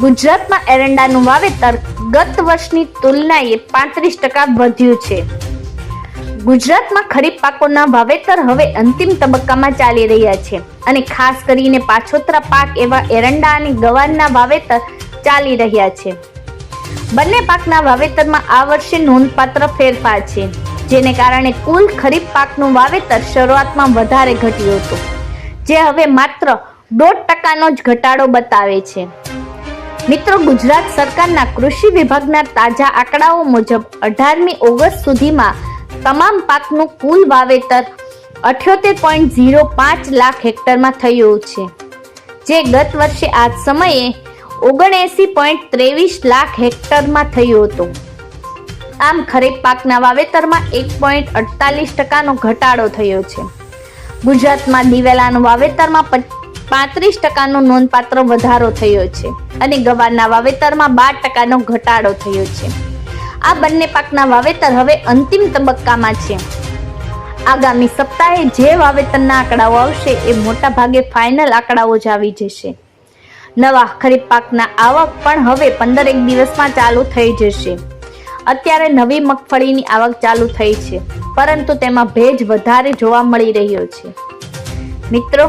ગુજરાતમાં એરંડાનું વાવેતર ગત વર્ષની તુલનાએ પાંત્રીસ ટકા વધ્યું છે. ગુજરાતમાં ખરીફ પાકોના વાવેતર હવે અંતિમ તબક્કામાં ચાલી રહ્યા છે અને ખાસ કરીને પાછોતરા પાક એવા એરંડા અને ગવારના વાવેતર ચાલી રહ્યા છે. બંને પાકના વાવેતરમાં આ વર્ષે નોંધપાત્ર ફેરફાર છે, જેને કારણે કુલ ખરીફ પાકનું વાવેતર શરૂઆતમાં વધારે ઘટ્યું હતું, જે હવે માત્ર દોઢ ટકાનો જ ઘટાડો બતાવે છે. મિત્રો, ગુજરાત સરકારના કૃષિ વિભાગના તાજા આંકડાઓ મુજબ અઢારમી ઓગસ્ટ સુધીમાં તમામ પાકનું કુલ વાવેતર અઠ્યોતેર પોઈન્ટ ઝીરો પાંચ લાખ હેક્ટરમાં થયું છે, જે ગત વર્ષે આ સમયે ઓગણએંસી પોઈન્ટ ત્રેવીસ લાખ હેક્ટરમાં થયું હતું. આમ, ખરીફ પાકના વાવેતરમાં એક પોઈન્ટ અડતાલીસ ટકાનો ઘટાડો થયો છે. ગુજરાતમાં દિવેલાનું વાવેતરમાં પાંત્રીસ ટકાનો નોંધપાત્ર વધારો થયો છે અને ગવારના વાવેતરમાં બાર ટકાનો ઘટાડો થયો છે. આ બંને પાકના વાવેતર હવે અંતિમ તબક્કામાં છે. આગામી સપ્તાહે જે વાવેતરના આંકડાઓ આવશે એ મોટા ભાગે ફાઇનલ આંકડાઓ જ આવી જશે. નવા ખરીફ પાકના આવક પણ હવે પંદર એક દિવસમાં ચાલુ થઈ જશે. અત્યારે નવી મગફળીની આવક ચાલુ થઈ છે, પરંતુ તેમાં ભેજ વધારે જોવા મળી રહ્યો છે. મિત્રો